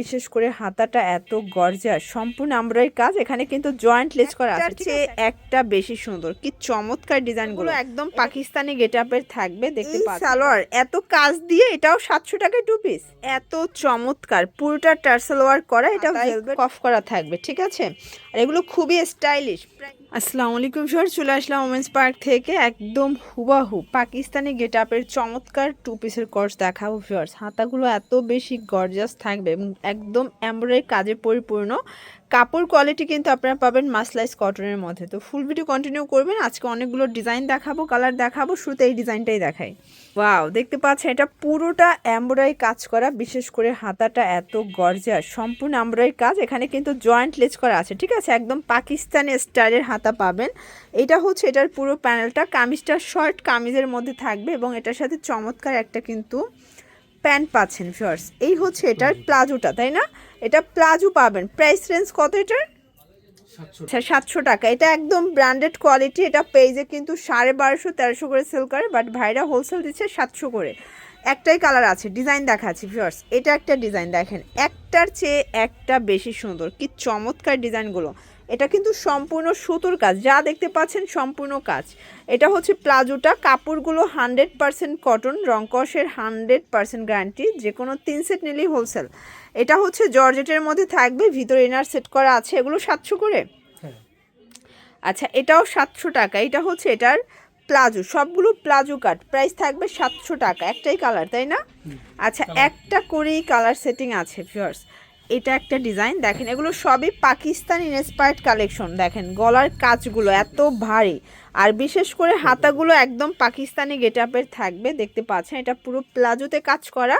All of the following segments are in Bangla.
বিশেষ করে হাতাটা এত গর্জাস সম্পূর্ণ আমরাই কাজ এখানে কিন্তু জয়েন্ট লেস করা আছে একটা বেশি সুন্দর। কি চমৎকার ডিজাইনগুলো। একদম পাকিস্তানি গেটআপের থাকবে দেখতে পাচ্ছেন সালোয়ার এত কাজ দিয়ে এটাও সাতশো টাকায় টু পিস এত চমৎকার পুরোটা টার্সেলোয়ার করা এটা কফ করা থাকবে ঠিক আছে? আর এগুলো খুবই স্টাইলিশ আসসালামু আলাইকুম সর, চলে আসলাম ওমেন্স পার্ক থেকে একদম হুবাহু পাকিস্তানি গেট আপের চমৎকার টু পিসের কোর্স দেখাবো ভিউয়ার্স হাতাগুলো এত বেশি গর্জাস থাকবে এবং একদম এমব্রয়ডারি কাজে পরিপূর্ণ। কাপড় কোয়ালিটি কিন্তু আপনারা পাবেন মাসলাইজ কটনের মধ্যে। তো ফুল ভিডিও কন্টিনিউ করবেন। আজকে অনেকগুলো ডিজাইন দেখাবো কালার দেখাবো, শুরুতে এই ডিজাইনটাই দেখাই। ওয়াও দেখতে পাচ্ছেন এটা পুরোটা এমব্রয়ডারি কাজ করা, বিশেষ করে হাতাটা এত গর্জাস সম্পূর্ণ এমব্রয়ডারি কাজ, এখানে কিন্তু জয়েন্ট লেস করা আছে, ঠিক আছে? একদম পাকিস্তানি স্টাইলের হাতা পাবেন। এটা হচ্ছে এটার পুরো প্যানেলটা কামিজটা শর্ট কামিজের মধ্যে থাকবে এবং এটার সাথে চমৎকার একটা কিন্তু প্যান্ট পাচ্ছেন ফিয়ার্স এই হচ্ছে এটার প্লাজোটা তাই না? এটা প্লাজো পাবেন। প্রাইস রেঞ্জ কত এটার? আচ্ছা সাতশো টাকা। এটা একদম ব্র্যান্ডেড কোয়ালিটি এটা পেজে কিন্তু সাড়ে বারোশো তেরোশো করে সেল করে বাট ভাইরা হোলসেল দিচ্ছে সাতশো করে। একটাই কালার আছে ডিজাইন দেখাচ্ছি ভিউয়ার্স এটা একটা ডিজাইন দেখেন। একটার চেয়ে একটা বেশি সুন্দর। কি চমৎকার ডিজাইনগুলো এটা কিন্তু সম্পূর্ণ সুতোর কাজ। যা দেখতে পাচ্ছেন সম্পূর্ণ কাজ। এটা হচ্ছে প্লাজোটা। কাপড়গুলো হান্ড্রেড পার্সেন্ট কটন রংকসের হান্ড্রেড পার্সেন্ট গ্যারান্টি যে কোনো তিন সেট নিলেই হোলসেল। এটা হচ্ছে জর্জেটের মধ্যে থাকবে ভিতরে ইনার সেট করা আছে। এগুলো সাতশো করে? আচ্ছা এটাও সাতশো টাকা। এটা হচ্ছে এটার প্লাজো। সবগুলো প্লাজো কাট। প্রাইস থাকবে সাতশো টাকা। একটাই কালার তাই না? আচ্ছা একটা করেই কালার সেটিং আছে ফিয়ার্স এটা একটা ডিজাইন, দেখেন, এগুলো সবই পাকিস্তান ইন্সপায়ার্ড কালেকশন, দেখেন, গলার কাজগুলো এত ভারী। আর বিশেষ করে হাতাগুলো একদম পাকিস্তানি গেটআপের থাকবে, দেখতে পাচ্ছেন, এটা পুরো প্লাজোতে কাজ করা,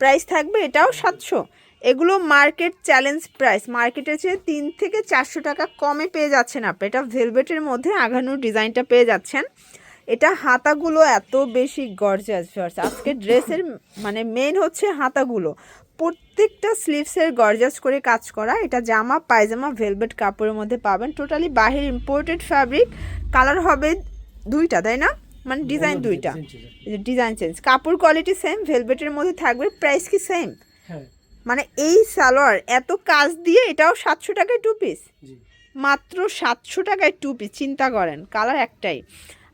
প্রাইস থাকবে এটাও সাতশো। এগুলো মার্কেট চ্যালেঞ্জ প্রাইস, মার্কেটের চেয়ে তিন থেকে চারশো টাকা কমে পেয়ে যাচ্ছেন আপনি, এটা ভেলভেটের মধ্যে আঘানোর ডিজাইনটা পেয়ে যাচ্ছেন। এটা হাতাগুলো এত বেশি গর্জাস আজকে ড্রেসের মানে মেন হচ্ছে হাতাগুলো। প্রত্যেকটা স্লিভসের গর্জাস করে কাজ করা। এটা জামা পায়জামা ভেলভেট কাপড়ের মধ্যে পাবেন। টোটালি বাহির ইম্পোর্টেড ফ্যাব্রিক কালার হবে দুইটা তাই না? মানে ডিজাইন দুইটা। ডিজাইন চেঞ্জ কাপড় কোয়ালিটি সেম ভেলভেটের মধ্যে থাকবে প্রাইস কি সেম হ্যাঁ। মানে এই সালোয়ার এত কাজ দিয়ে এটাও সাতশো টাকায় টু পিস মাত্র সাতশো টাকায় টু পিস চিন্তা করেন। কালার একটাই।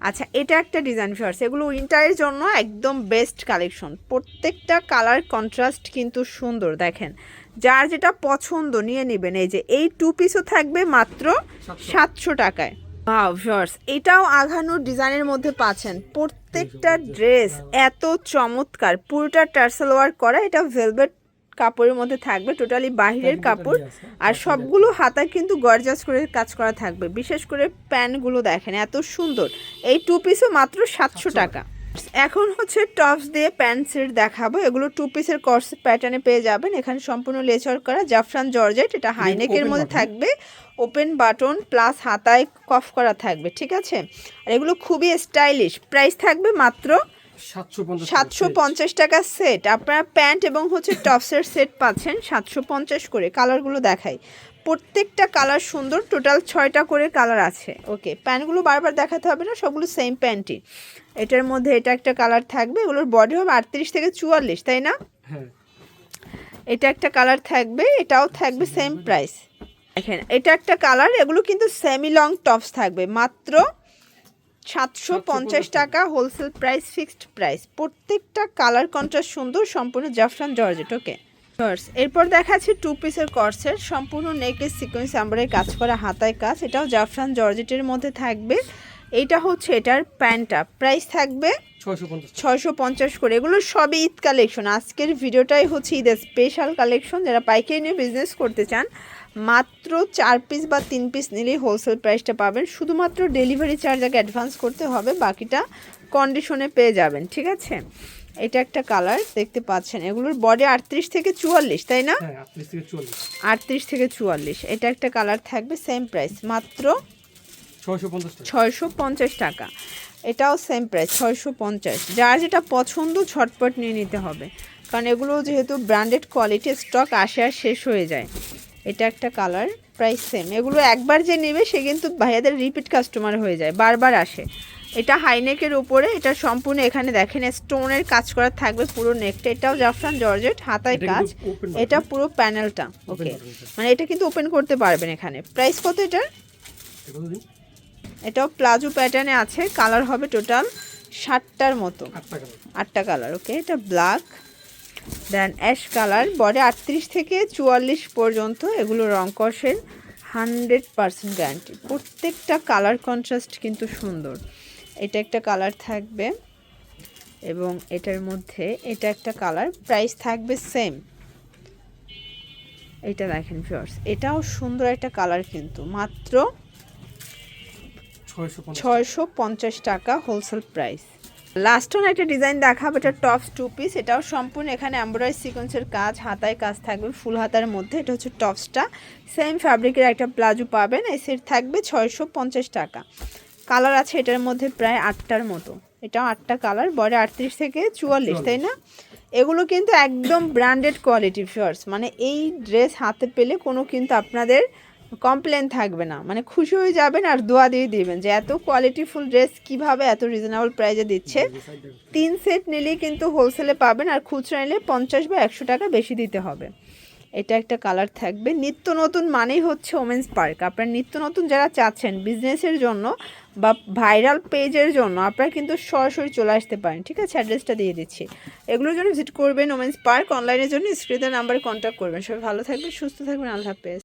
আচ্ছা এটা একটা ডিজাইন ফিয়ার্স এগুলো উইন্টারের জন্য একদম বেস্ট কালেকশন প্রত্যেকটা কালার কন্ট্রাস্ট কিন্তু সুন্দর দেখেন। যার যেটা পছন্দ নিয়ে নেবেন। এই যে এই টু পিসও থাকবে মাত্র সাতশো। টাকায়। ভিউয়ার্স এটাও আঘানোর ডিজাইনের মধ্যে পাচ্ছেন। প্রত্যেকটা ড্রেস এত চমৎকার। পুরোটা টার্সেল ওয়ার্ক করা এটা ভেলভেট কাপড়ের মধ্যে থাকবে টোটালি বাহিরের কাপড়। আর সবগুলো হাতায় কিন্তু গর্জাস করে কাজ করা থাকবে। বিশেষ করে প্যান্টগুলো দেখেন এত সুন্দর। এই টু পিসও মাত্র সাতশো টাকা। এখন হচ্ছে টপস দিয়ে প্যান্ট সেট দেখাবো। এগুলো টু পিসের কর্স প্যাটার্নে পেয়ে যাবেন। এখানে সম্পূর্ণ লেচার করা। জাফরান জর্জেট এটা হাইনেকের মধ্যে থাকবে। ওপেন বাটন প্লাস হাতায় কফ করা থাকবে ঠিক আছে? আর এগুলো খুবই স্টাইলিশ প্রাইস থাকবে মাত্র সাতশো পঞ্চাশ টাকা সেট আপনারা প্যান্ট এবং হচ্ছে টপসের সেট পাচ্ছেন সাতশো পঞ্চাশ করে। কালারগুলো দেখাই। প্রত্যেকটা কালার সুন্দর টোটাল ছয়টা করে কালার আছে। ওকে প্যান্টগুলো বারবার দেখাতে হবে না সবগুলো সেম প্যান্টই। এটার মধ্যে এটা একটা কালার থাকবে এগুলোর বডি হবে আটত্রিশ থেকে চুয়াল্লিশ তাই না? হ্যাঁ। এটা একটা কালার থাকবে এটাও থাকবে সেম প্রাইস দেখেন এটা একটা কালার এগুলো কিন্তু সেমি লং টপস থাকবে। মাত্র সাতশো পঞ্চাশ টাকা হোলসেল প্রাইস ফিক্সড প্রাইস প্রত্যেকটা কালার কন্ট্রাস্ট সুন্দর সম্পূর্ণ জাফরান জর্জেট ওকে কর্স এরপর দেখাচ্ছি টু পিসের কর্সের সম্পূর্ণ নেকলেস সিকোয়েন্স আমরাই কাজ করা হাতায় কাজ। এটাও জাফরান জর্জেটের মধ্যে থাকবে। এইটা হচ্ছে এটার প্যান্টটা। প্রাইস থাকবে ছয়শো পঞ্চাশ ছয়শো পঞ্চাশ করে। এগুলো সবই ঈদ কালেকশন আজকের ভিডিওটাই হচ্ছে ঈদের স্পেশাল কালেকশন যারা পাইকারি নিয়ে বিজনেস করতে চান মাত্র চার পিস বা তিন পিস নিলেই হোলসেল প্রাইসটা পাবেন। শুধুমাত্র ডেলিভারি চার্জ আগে অ্যাডভান্স করতে হবে বাকিটা কন্ডিশনে পেয়ে যাবেন ঠিক আছে? এটা একটা কালার দেখতে পাচ্ছেন এগুলোর বডি আটত্রিশ থেকে চুয়াল্লিশ তাই না? হ্যাঁ আটত্রিশ থেকে চুয়াল্লিশ। এটা একটা কালার থাকবে সেম প্রাইস মাত্র ছয়শো পঞ্চাশ টাকা। ছয়শো পঞ্চাশ টাকা। এটাও সেম প্রাইস ছয়শো পঞ্চাশ। যার যেটা পছন্দ ঝটপট নিয়ে নিতে হবে। কারণ এগুলো যেহেতু ব্র্যান্ডেড কোয়ালিটি স্টক আসে আর শেষ হয়ে যায়। এটা একটা কালার প্রাইস সেম এগুলো একবার যে নেবে সে কিন্তু ভাইয়াদের রিপিট কাস্টমার হয়ে যায় বারবার আসে। এটা হাইনেকের উপরে এটা সম্পূর্ণ এখানে দেখেন স্টোনের কাজ করা থাকবে পুরো নেকটা এটাও জাফরান জর্জেট হাতায় কাজ। এটা পুরো প্যানেলটা ওকে মানে এটা কিন্তু ওপেন করতে পারবেন এখানে। প্রাইস কত এটার? এটাও প্লাজো প্যাটার্নে আছে কালার হবে টোটাল ষাটটার মতো। আটটা কালার ওকে এটা black then ash colour body আটত্রিশ থেকে চুয়াল্লিশ পর্যন্ত এগুলো রং কষের হান্ড্রেড পারসেন্ট গ্যারান্টি প্রত্যেকটা কালার কন্ট্রাস্ট কিন্তু সুন্দর। এটা একটা কালার থাকবে এবং এটার মধ্যে এটা একটা কালার প্রাইস থাকবে সেম এটা দেখেন ফিওর্স এটাও সুন্দর একটা কালার কিন্তু মাত্র ছয়শো ছয়শো পঞ্চাশ টাকা হোলসেল প্রাইস লাস্ট ওন একটা ডিজাইন দেখাবো, এটা টপস টু পিস এটাও সম্পূর্ণ এখানে এমব্রয়ডারি সিকোয়েন্সের কাজ, হাতায় কাজ থাকবে, ফুল হাতার মধ্যে, এটা হচ্ছে টপসটা সেম ফ্যাব্রিকের একটা প্লাজো পাবেন, এই সেট থাকবে ছয়শো পঞ্চাশ টাকা। কালার আছে এটার মধ্যে প্রায় আটটার মতো। এটাও আটটা কালার বড় আটত্রিশ থেকে চুয়াল্লিশ, তাই না? এগুলো কিন্তু একদম ব্র্যান্ডেড কোয়ালিটি ফিয়ার্স মানে এই ড্রেস হাতে পেলে কোনো কিন্তু আপনাদের কমপ্লেন থাকবে না। মানে খুশি হয়ে যাবেন আর দোয়া দিয়ে দিবেন যে এত কোয়ালিটিফুল ড্রেস কীভাবে এত রিজনেবল প্রাইজে দিচ্ছে। তিন সেট নিলেই কিন্তু হোলসেলে পাবেন আর খুচরা নিলে পঞ্চাশ বা একশো টাকা বেশি দিতে হবে। এটা একটা কালার থাকবে। নিত্য নতুন মানেই হচ্ছে ওমেন্স পার্ক আপনার নিত্য নতুন যারা চাচ্ছেন বিজনেসের জন্য বা ভাইরাল পেজের জন্য, আপনারা কিন্তু সরাসরি চলে আসতে পারেন। ঠিক আছে? অ্যাড্রেসটা দিয়ে দিচ্ছি। এগুলোর জন্য ভিজিট করবেন ওমেন্স পার্ক অনলাইনের জন্য স্ক্রিনের নাম্বারে কন্ট্যাক্ট করবেন। সবাই ভালো থাকবেন, সুস্থ থাকবেন। আল্লাহ হাফেজ।